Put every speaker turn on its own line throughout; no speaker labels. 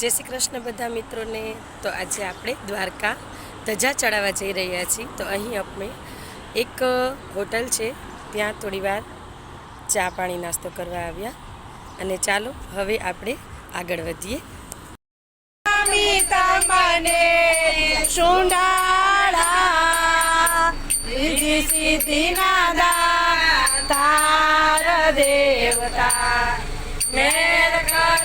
જય શ્રી કૃષ્ણ બધા મિત્રોને. તો આજે આપણે દ્વારકા ધજા ચડાવવા જઈ રહ્યા છીએ. તો અહીં આપણે એક હોટલ છે. ત્યાં થોડી વાર ચા પાણી નાસ્તો કરવા આવ્યા. અને ચાલો, હવે આપણે આગળ વધીએ.
દેવતા.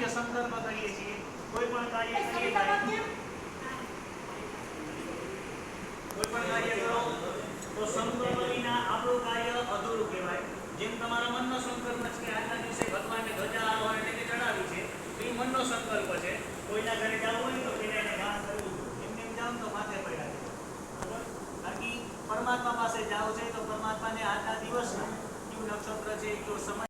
મુખ્ય સંદર્ભ કરીએ છીએ. કોઈ પણ કાર્ય કરીએ કોઈ પણ કાર્ય કરો તો સંકલ્પ વિના આપણું કાર્ય અધૂરું કહેવાય. જેમ તમારા મનનો સંકલ્પ છે આજના દિવસે ભગવાનને ધજા આરોહણ એટલે કે ચડાવી છે તો એ મનનો સંકલ્પ છે. કોઈના ઘરે જવું હોય તો પેલા એને ઘાસ કરવું એમને એમ જાઓ તો માથે પડ્યા બાકી પરમાત્મા પાસે જાઓ છે તો પરમાત્માને આજના દિવસના કયું નક્ષત્ર છે કયો સમય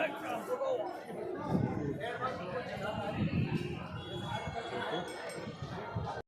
Thank you.